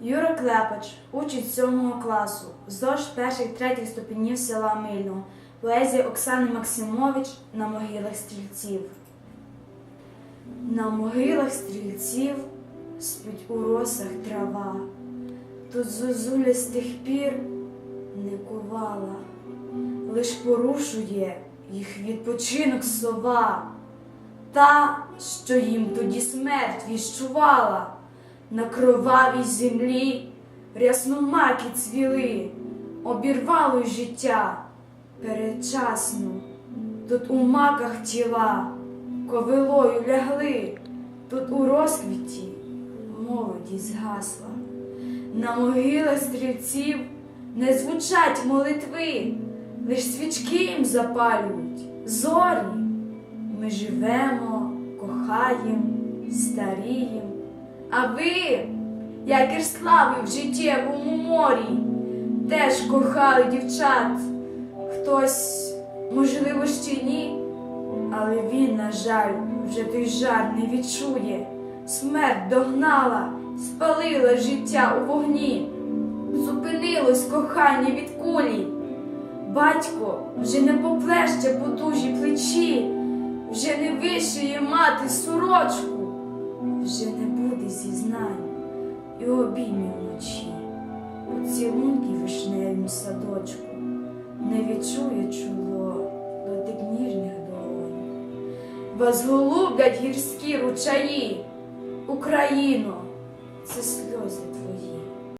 Юра Клепач, учень 7 класу, ЗОЖ перших третіх ступенів села Мильного, поезія Оксани Максимович на могилах стрільців. На могилах стрільців спить у росах трава, тут зозуля з тих пір не кувала, лиш порушує їх відпочинок сова, та, що їм тоді смерть віщувала. На кровавій землі рясномаки цвіли, обірвало життя передчасно. Тут у маках тіла ковилою лягли, тут у розквіті молодість згасла. На могилах стрільців не звучать молитви, лиш свічки їм запалюють зорі. Ми живемо, кохаєм, старієм. А ви, як і слави в життєвому морі, теж кохали дівчат. Хтось, можливо, ще ні, але він, на жаль, вже той жар не відчує. Смерть догнала, спалила життя у вогні, зупинилось кохання від кулі. Батько вже не поплеще по дужі плечі, вже не вишиє мати сорочку, і обіймів вночі, поцілунки вишневім садочку, не відчує чоло дотик ніжних долонь. Вас голублять гірські ручаї, Україно, це сльози.